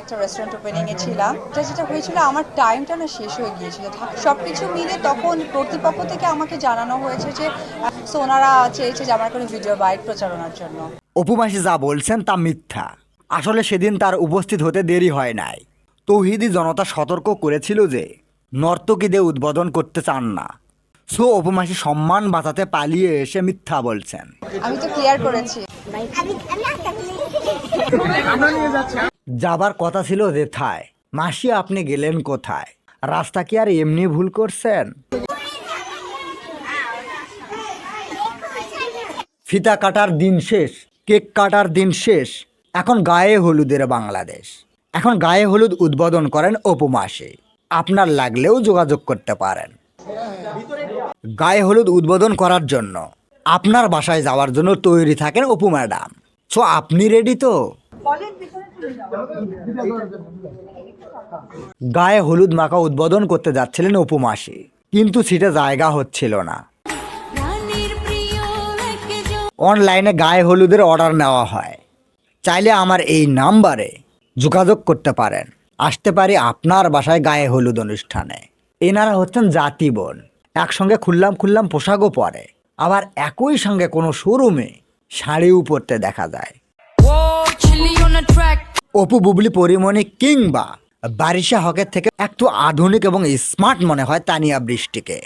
একটা restaurant opening এ ছিলাম। এটা যেটা হয়েছিল আমার টাইমটা না শেষ হয়ে গিয়েছিল। সব কিছু মিলে তখন কর্তৃপক্ষ থেকে আমাকে জানানো হয়েছে যে সো ওনারা চেয়েছে যে আমার কোনো ভিডিও বাইট প্রচারণার জন্য। অপুমাসি যা বলছেন তা মিথ্যা। আসলে সেদিন তার উপস্থিত হতে দেরি হয় নাই। তৌহিদি জনতা সতর্ক করেছিল যে নর্তকীদের উদ্বোধন করতে চান না। সো অপুমাসি সম্মান বাঁচাতে পালিয়ে এসে মিথ্যা বলছেন। আমি তো ক্লিয়ার করেছি। যাবার কথা ছিল যেথায় মাসি আপনি গেলেন কোথায়? রাস্তা কি আর এমনি ভুল করছেন? ফিতা কাটার দিন শেষ, কেক কাটার দিন শেষ, এখন গায়ে হলুদের বাংলাদেশ। এখন গায়ে হলুদ উদ্বোধন করেন অপু মাসি। আপনার লাগলেও যোগাযোগ করতে পারেন। গায়ে হলুদ উদ্বোধন করার জন্য আপনার বাসায় যাওয়ার জন্য তৈরি থাকেন অপু ম্যাডাম। সো আপনি রেডি তো? গায়ে হলুদ মাখা উদ্বোধন করতে যাচ্ছিলেন অপু মাসি কিন্তু সিটে জায়গা হচ্ছিল না। অনলাইনে গায়ে হলুদের অর্ডার নেওয়া হয়। চাইলে আমার এই নাম্বারে যোগাযোগ করতে পারেন। আসতে পারি আপনার বাসায় গায়ে হলুদ অনুষ্ঠানে। এনারা হচ্ছেন জাতি বোন। একসঙ্গে খুললাম খুললাম পোশাকও পরে। আবার একই সঙ্গে কোনো শোরুমে শাড়িও পরতে দেখা যায়। অপু বুবলি পরিমণি কিংবা বারিশা হকের থেকে একটু আধুনিক এবং স্মার্ট মনে হয় তানিয়া বৃষ্টিকে।